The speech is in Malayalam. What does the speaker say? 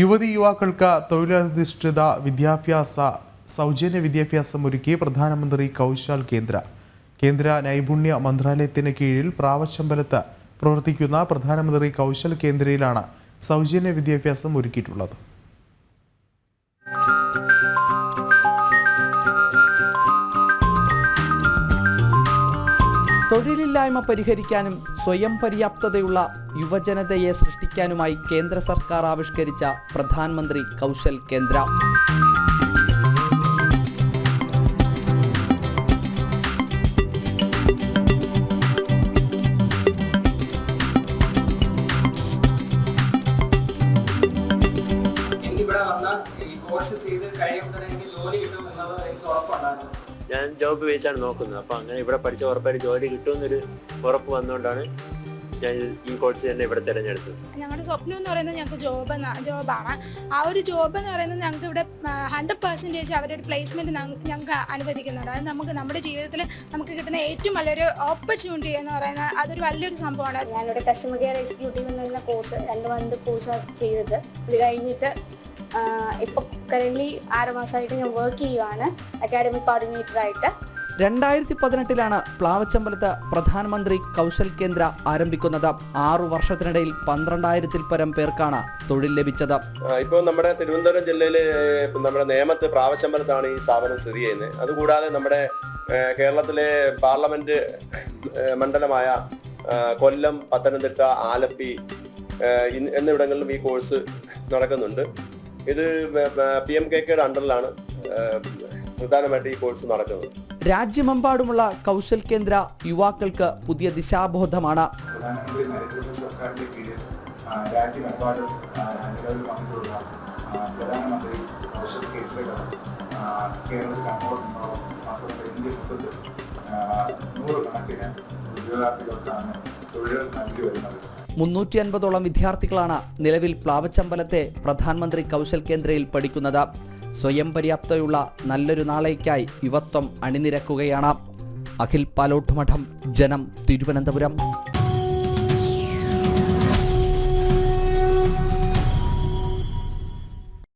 യുവതി യുവാക്കൾക്ക് തൊഴിലധിഷ്ഠിത വിദ്യാഭ്യാസ സൗജന്യ വിദ്യാഭ്യാസം ഒരുക്കി പ്രധാനമന്ത്രി കൗശൽ കേന്ദ്ര. കേന്ദ്ര നൈപുണ്യ മന്ത്രാലയത്തിന് കീഴിൽ പ്രാവശ്യമ്പലത്ത് പ്രവർത്തിക്കുന്ന പ്രധാനമന്ത്രി കൗശൽ കേന്ദ്രയിലാണ് സൗജന്യ വിദ്യാഭ്യാസം ഒരുക്കിയിട്ടുള്ളത്. തൊഴിലില്ലായ്മ പരിഹരിക്കാനും സ്വയം പര്യാപ്തതയുള്ള യുവജനതയെ സൃഷ്ടിക്കാനുമായി കേന്ദ്ര സർക്കാർ ആവിഷ്കരിച്ച പ്രധാനമന്ത്രി കൗശൽ കേന്ദ്ര. എനിക്ക് ഇവിടെ വന്നാൽ ഈ കോഴ്സ് ചെയ്ത് കഴിയുമ്പോൾ ജോലി കിട്ടും എന്നുള്ളത് എനിക്ക് ഉറപ്പുണ്ടായിരുന്നു. ഞാൻ ജോബ് ചോദിച്ചാണ് നോക്കുന്നത്. അപ്പോൾ അങ്ങനെ ഇവിടെ പഠിച്ച ഉറപ്പായിട്ട് ജോലി കിട്ടുമെന്നൊരു ഉറപ്പ് വന്നുകൊണ്ടാണ് ഞാൻ ഈ കോഴ്സ് തന്നെ ഇവിടെ തിരഞ്ഞെടുത്തത്. ഞങ്ങളുടെ സ്വപ്നം എന്ന് പറയുന്നത് ഞങ്ങൾക്ക് ജോബ് ജോബാണ് ആ ഒരു ജോബ് എന്ന് പറയുന്നത് ഞങ്ങൾക്ക് ഇവിടെ ഹൺഡ്രഡ് പെർസെന്റേജ് അവരുടെ ഒരു പ്ലേസ്മെന്റ് ഞങ്ങൾക്ക് അനുവദിക്കുന്നുണ്ട്. അത് നമുക്ക് നമ്മുടെ ജീവിതത്തിൽ നമുക്ക് കിട്ടുന്ന ഏറ്റവും വലിയൊരു ഓപ്പർച്യൂണിറ്റി എന്ന് പറയുന്നത് അതൊരു വലിയൊരു സംഭവമാണ്. ഞാനിവിടെ കസ്റ്റമർ കെയർ എക്സിക്യൂട്ടീവ് എന്നുള്ള കോഴ്സ് രണ്ട് മന്ത് കോഴ്സാണ് ചെയ്തത്. ഇത് കഴിഞ്ഞിട്ട് ഇപ്പോൾ കറന്റ്ലി ആറ് മാസമായിട്ട് ഞാൻ വർക്ക് ചെയ്യുവാണ്. അക്കാഡമിക് കോർഡിനേറ്ററായിട്ട് രണ്ടായിരത്തി പതിനെട്ടിലാണ് പ്ലാവച്ചമ്പലത്ത് പ്രധാനമന്ത്രി കൗശൽ കേന്ദ്ര ആരംഭിക്കുന്നത്. ആറു വർഷത്തിനിടയിൽ പന്ത്രണ്ടായിരത്തിൽ പരം പേർക്കാണ് തൊഴിൽ ലഭിച്ചത്. ഇപ്പോൾ നമ്മുടെ തിരുവനന്തപുരം ജില്ലയിൽ നമ്മുടെ നേമത്ത് പ്രാവശ്യമ്പലത്താണ് ഈ സ്ഥാപനം സ്ഥിതി ചെയ്യുന്നത്. അതുകൂടാതെ നമ്മുടെ കേരളത്തിലെ പാർലമെന്റ് മണ്ഡലമായ കൊല്ലം പത്തനംതിട്ട ആലപ്പി എന്നിവിടങ്ങളിലും ഈ കോഴ്സ് നടക്കുന്നുണ്ട്. ഇത് പി എം കെ കെയുടെ അണ്ടറിലാണ് പ്രധാനമായിട്ട് ഈ കോഴ്സ് നടക്കുന്നത്. രാജ്യമെമ്പാടുമുള്ള കൗശൽ കേന്ദ്ര യുവാക്കൾക്ക് പുതിയ ദിശാബോധമാണ്. പ്രധാനമന്ത്രി നരേന്ദ്രമോദി സർക്കാരിന്റെ കീഴിൽ ആ, രാജ്യമെമ്പാടും ആ, നിലവിൽ വന്നിട്ടുള്ള ആ, പ്രധാനമന്ത്രി കൗശൽ കേരളത്തിൽ അങ്ങോട്ടുണ്ടാവും മാത്രമല്ല ഇന്ത്യ മൊത്തത്തിൽ ആ, നൂറുകണക്കിന് ഉദ്യോഗാർത്ഥികൾക്കാണ് തൊഴിലുകൾ നൽകി വരുന്നത്. മുന്നൂറ്റി അൻപതോളം വിദ്യാർത്ഥികളാണ് നിലവിൽ പ്ലാവച്ചമ്പലത്തെ പ്രധാനമന്ത്രി കൗശൽ കേന്ദ്രയിൽ പഠിക്കുന്നത്. സ്വയം പര്യാപ്തയുള്ള നല്ലൊരു നാളേക്കായി യുവത്വം അണിനിരക്കുകയാണ്. അഖിൽ പാലോട്ടുമഠം ജനം തിരുവനന്തപുരം.